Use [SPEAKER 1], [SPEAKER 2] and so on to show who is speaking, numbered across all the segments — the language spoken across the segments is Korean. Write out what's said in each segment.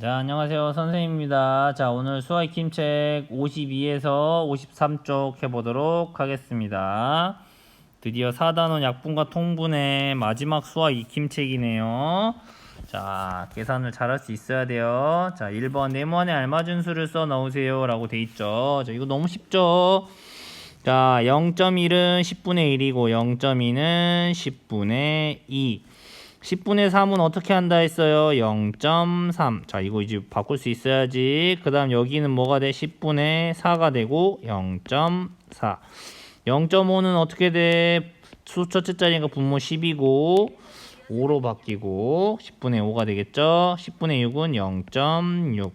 [SPEAKER 1] 자, 안녕하세요. 선생님입니다. 자, 오늘 김책 52에서 53쪽 해보도록 하겠습니다. 드디어 4단원 약분과 통분의 마지막 수학 익힘책이네요. 자, 계산을 잘할 수 있어야 돼요. 자, 1번 네모안에 알맞은 수를 써 넣으세요. 라고 돼 있죠. 자, 이거 너무 쉽죠? 자, 0.1은 10분의 1이고 0.2는 10분의 2. 10분의 3은 어떻게 한다 했어요? 0.3. 자, 이거 이제 바꿀 수 있어야지. 그 다음 여기는 뭐가 돼? 10분의 4가 되고 0.4. 0.5는 어떻게 돼? 수 첫째 자리니까 분모 10이고 5로 바뀌고 10분의 5가 되겠죠? 10분의 6은 0.6.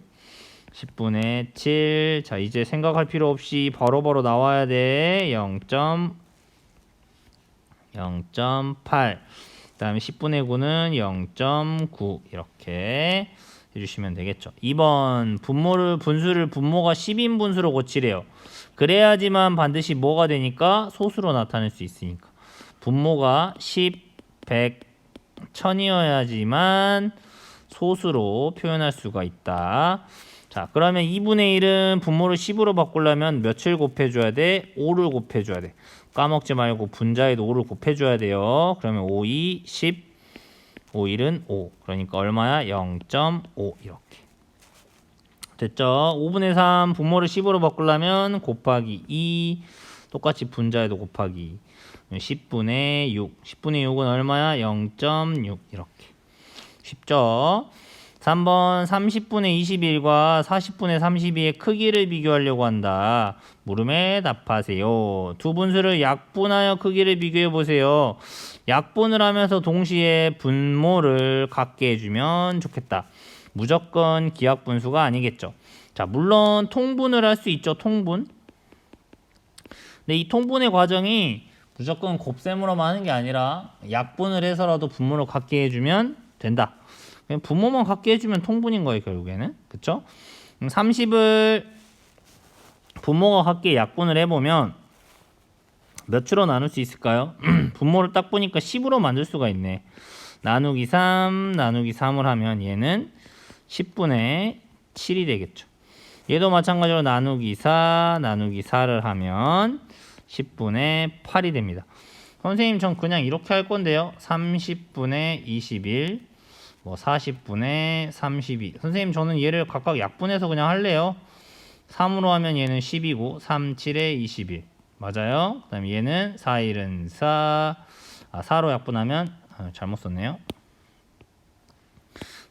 [SPEAKER 1] 10분의 7. 자, 이제 생각할 필요 없이 바로바로 나와야 돼. 0. 0.8. 그 다음에 10분의 9는 0.9 이렇게 해주시면 되겠죠. 2번 분모를 분수를 분모가 10인 분수로 고치래요. 그래야지만 반드시 뭐가 되니까 소수로 나타낼 수 있으니까 분모가 10, 100, 1000이어야지만 소수로 표현할 수가 있다. 자, 그러면 2분의 1은 분모를 10으로 바꾸려면 며칠 곱해줘야 돼? 5를 곱해줘야 돼. 까먹지 말고 분자에도 5를 곱해줘야 돼요. 그러면 5, 2, 10, 5, 1은 5. 그러니까 얼마야? 0.5 이렇게. 됐죠? 5분의 3 분모를 10으로 바꾸려면 곱하기 2 똑같이 분자에도 곱하기 10분의 6 10분의 6은 얼마야? 0.6 이렇게 쉽죠? 3번 30분의 21과 40분의 32의 크기를 비교하려고 한다. 물음에 답하세요. 두 분수를 약분하여 크기를 비교해 보세요. 약분을 하면서 동시에 분모를 같게 해주면 좋겠다. 무조건 기하분수가 아니겠죠. 자, 물론 통분을 할 수 있죠. 통분. 근데 이 통분의 과정이 무조건 곱셈으로만 하는 게 아니라 약분을 해서라도 분모를 같게 해주면 된다. 그냥 분모만 같게 해주면 통분인 거예요 결국에는. 그쵸? 30을 분모가 같게 약분을 해보면 몇으로 나눌 수 있을까요? 분모를 딱 보니까 10으로 만들 수가 있네. 나누기 3 나누기 3을 하면 얘는 10분의 7이 되겠죠. 얘도 마찬가지로 나누기 4 나누기 4를 하면 10분의 8이 됩니다. 선생님 전 그냥 이렇게 할 건데요. 30분의 21 뭐 40분의 32. 선생님 저는 얘를 각각 약분해서 그냥 할래요. 3으로 하면 얘는 10이고 3, 7에 21. 맞아요. 그 다음에 얘는 4, 1은 4. 아, 4로 약분하면 아, 잘못 썼네요.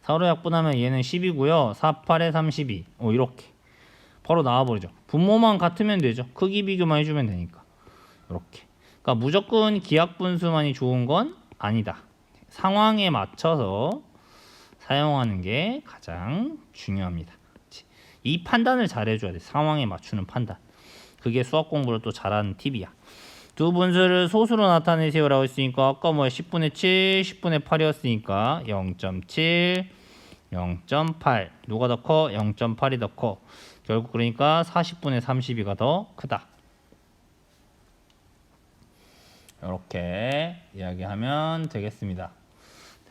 [SPEAKER 1] 4로 약분하면 얘는 10이고요. 4, 8에 32. 오 이렇게. 바로 나와버리죠. 분모만 같으면 되죠. 크기 비교만 해주면 되니까. 이렇게. 그러니까 무조건 기하분수만이 좋은 건 아니다. 상황에 맞춰서 사용하는 게 가장 중요합니다. 이 판단을 잘 해줘야 돼. 상황에 맞추는 판단. 그게 수학 공부를 또 잘하는 팁이야. 두 분수를 소수로 나타내세요라고 했으니까 아까 뭐 10분의 7, 10분의 8이었으니까 0.7, 0.8 누가 더 커? 0.8이 더 커. 결국 그러니까 40분의 32가 더 크다. 이렇게 이야기하면 되겠습니다.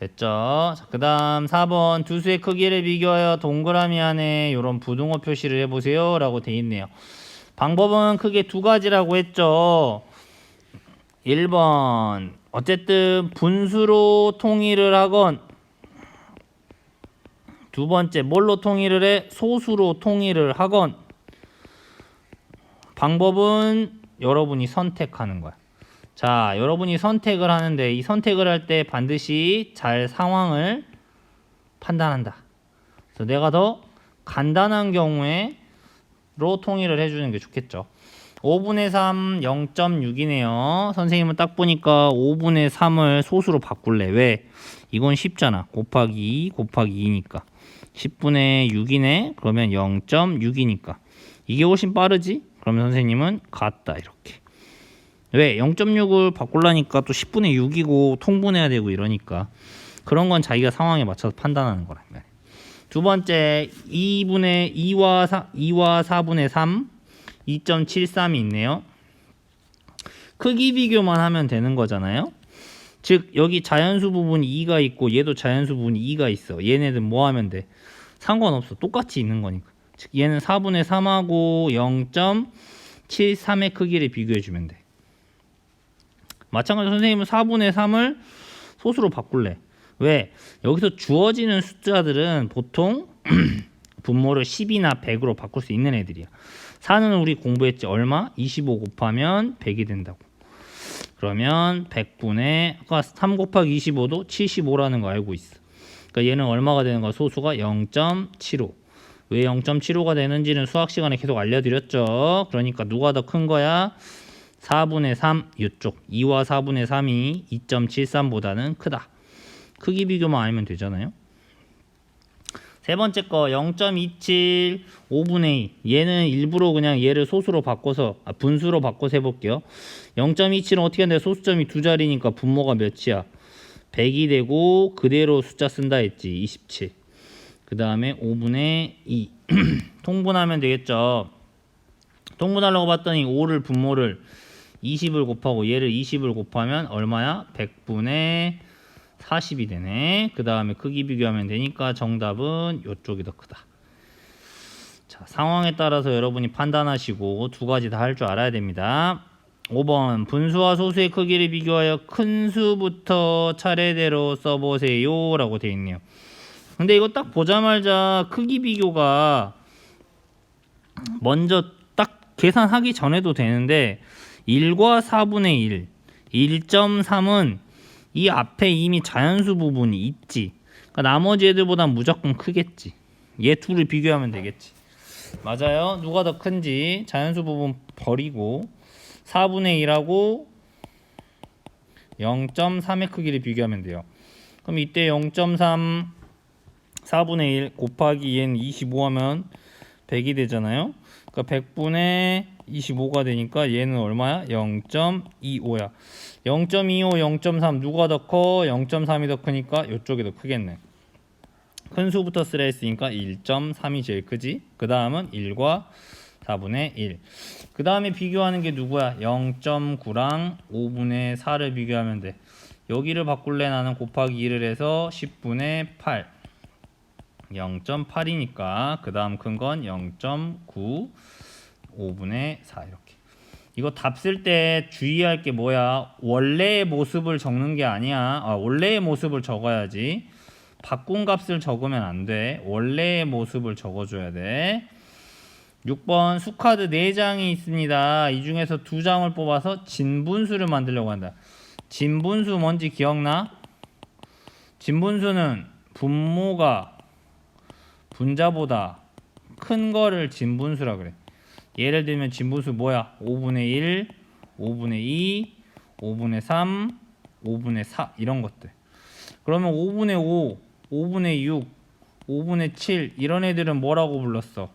[SPEAKER 1] 됐죠? 자, 그 다음 4번 두 수의 크기를 비교하여 동그라미 안에 이런 부등호 표시를 해보세요 라고 돼 있네요. 방법은 크게 두 가지라고 했죠. 1번 어쨌든 분수로 통일을 하건 두 번째 뭘로 통일을 해? 소수로 통일을 하건 방법은 여러분이 선택하는 거야. 자, 여러분이 선택을 하는데 이 선택을 할 때 반드시 잘 상황을 판단한다. 그래서 내가 더 간단한 경우에 로 통일을 해주는 게 좋겠죠. 5분의 3 0.6이네요. 선생님은 딱 보니까 5분의 3을 소수로 바꿀래. 왜? 이건 쉽잖아. 곱하기 2 곱하기 2니까. 10분의 6이네. 그러면 0.6이니까. 이게 훨씬 빠르지? 그러면 선생님은 같다. 이렇게. 왜? 0.6을 바꾸려니까 또 10분의 6이고 통분해야 되고 이러니까 그런 건 자기가 상황에 맞춰서 판단하는 거란 말이야. 두 번째 2분의 2와 4, 2와 4분의 3 2.73이 있네요. 크기 비교만 하면 되는 거잖아요. 즉 여기 자연수 부분이 2가 있고 얘도 자연수 부분이 2가 있어. 얘네들 뭐 하면 돼? 상관없어. 똑같이 있는 거니까. 즉 얘는 4분의 3하고 0.73의 크기를 비교해 주면 돼. 마찬가지로 선생님은 4분의 3을 소수로 바꿀래. 왜? 여기서 주어지는 숫자들은 보통 분모를 10이나 100으로 바꿀 수 있는 애들이야. 4는 우리 공부했지. 얼마? 25 곱하면 100이 된다고. 그러면 100분의 아까 3 곱하기 25도 75라는 거 알고 있어. 그러니까 얘는 얼마가 되는 거야? 소수가 0.75. 왜 0.75가 되는지는 수학 시간에 계속 알려드렸죠. 그러니까 누가 더 큰 거야? 4분의 3 이쪽 2와 4분의 3이 2.73보다는 크다. 크기 비교만 알면 되잖아요. 세 번째 거 0.27 5분의 2 얘는 일부러 그냥 얘를 소수로 바꿔서 아, 분수로 바꿔서 해볼게요. 0.27은 어떻게 한다 소수점이 두 자리니까 분모가 몇이야? 100이 되고 그대로 숫자 쓴다 했지 27 그 다음에 5분의 2 통분하면 되겠죠. 통분하려고 봤더니 5를 분모를 20을 곱하고 얘를 20을 곱하면 얼마야 100분의 40이 되네. 그 다음에 크기 비교하면 되니까 정답은 이쪽이 더 크다. 자, 상황에 따라서 여러분이 판단하시고 두 가지 다 할 줄 알아야 됩니다. 5번 분수와 소수의 크기를 비교하여 큰 수부터 차례대로 써보세요 라고 되어 있네요. 근데 이거 딱 보자마자 크기 비교가 먼저 딱 계산하기 전에도 되는데 1과 4분의 1, 1.3은 이 앞에 이미 자연수 부분이 있지. 그러니까 나머지 애들보다 무조건 크겠지. 얘 둘을 비교하면 되겠지. 맞아요. 누가 더 큰지 자연수 부분 버리고 4분의 1하고 0.3의 크기를 비교하면 돼요. 그럼 이때 0.3 4분의 1 곱하기 얘는 25 하면 100이 되잖아요. 그러니까 100분의 25가 되니까 얘는 얼마야? 0.25야. 0.25, 0.3 누가 더 커? 0.3이 더 크니까 이쪽이 더 크겠네. 큰 수부터 쓰라 했으니까 1.3이 제일 크지. 그 다음은 1과 4분의 1. 그 다음에 비교하는 게 누구야? 0.9랑 5분의 4를 비교하면 돼. 여기를 바꿀래 나는 곱하기 2를 해서 10분의 8. 0.8이니까 그 다음 큰 건 0.9 5분의 4 이렇게. 이거 답 쓸 때 주의할 게 뭐야? 원래의 모습을 적는 게 아니야. 아, 원래의 모습을 적어야지. 바꾼 값을 적으면 안 돼. 원래의 모습을 적어줘야 돼. 6번 수카드 4장이 있습니다. 이 중에서 2장을 뽑아서 진분수를 만들려고 한다. 진분수 뭔지 기억나? 진분수는 분모가 분자보다 큰 거를 진분수라 그래. 예를 들면 진분수 뭐야? 5분의 1, 5분의 2, 5분의 3, 5분의 4 이런 것들. 그러면 5분의 5, 5분의 6, 5분의 7 이런 애들은 뭐라고 불렀어?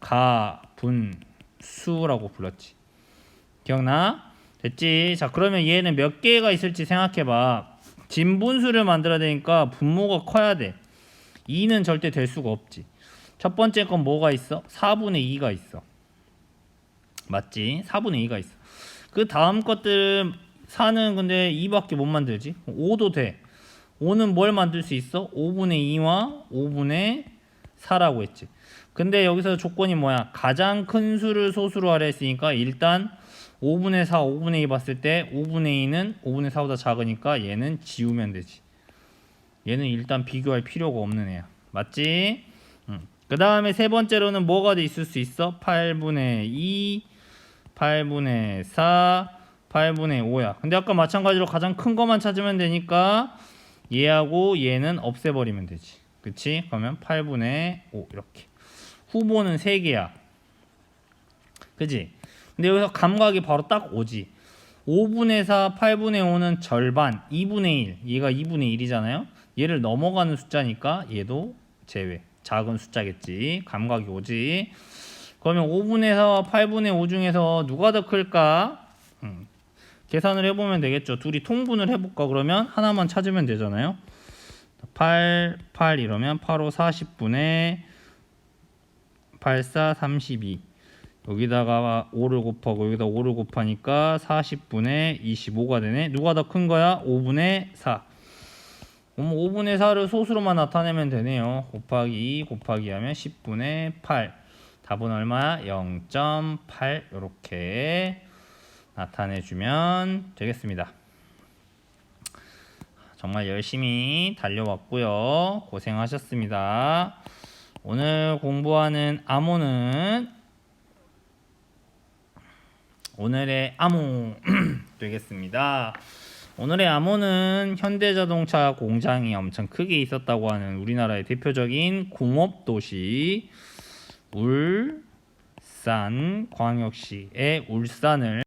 [SPEAKER 1] 가, 분, 수라고 불렀지. 기억나? 됐지? 자 그러면 얘는 몇 개가 있을지 생각해봐. 진분수를 만들어야 되니까 분모가 커야 돼. 2는 절대 될 수가 없지. 첫 번째 건 뭐가 있어? 4분의 2가 있어. 맞지? 4분의 2가 있어. 그 다음 것들 4는 근데 2밖에 못 만들지. 5도 돼. 5는 뭘 만들 수 있어? 5분의 2와 5분의 4라고 했지. 근데 여기서 조건이 뭐야? 가장 큰 수를 소수로 하려 했으니까 일단 5분의 4, 5분의 2 봤을 때 5분의 2는 5분의 4보다 작으니까 얘는 지우면 되지. 얘는 일단 비교할 필요가 없는 애야. 맞지? 응. 그 다음에 세 번째로는 뭐가 돼 있을 수 있어? 8분의 2, 8분의 4, 8분의 5야. 근데 아까 마찬가지로 가장 큰 것만 찾으면 되니까 얘하고 얘는 없애버리면 되지. 그치? 그러면 8분의 5 이렇게. 후보는 3개야. 그지? 근데 여기서 감각이 바로 딱 오지. 5분의 4, 8분의 5는 절반, 2분의 1. 얘가 2분의 1이잖아요. 얘를 넘어가는 숫자니까 얘도 제외. 작은 숫자겠지. 감각이 오지. 그러면 5분의 4와 8분의 5 중에서 누가 더 클까? 음. 계산을 해보면 되겠죠. 둘이 통분을 해볼까? 그러면 하나만 찾으면 되잖아요. 8, 8 이러면 8, 5, 40분의 8, 4, 32. 여기다가 5를 곱하고 여기다 5를 곱하니까 40분의 25가 되네. 누가 더 큰 거야? 5분의 4. 그럼 5분의 4를 소수로만 나타내면 되네요. 곱하기 2 곱하기 하면 10분의 8. 답은 얼마야? 0.8 이렇게 나타내 주면 되겠습니다. 정말 열심히 달려왔고요. 고생하셨습니다. 오늘 공부하는 암호는 오늘의 암호 되겠습니다. 오늘의 암호는 현대자동차 공장이 엄청 크게 있었다고 하는 우리나라의 대표적인 공업 도시 울산 광역시의 울산을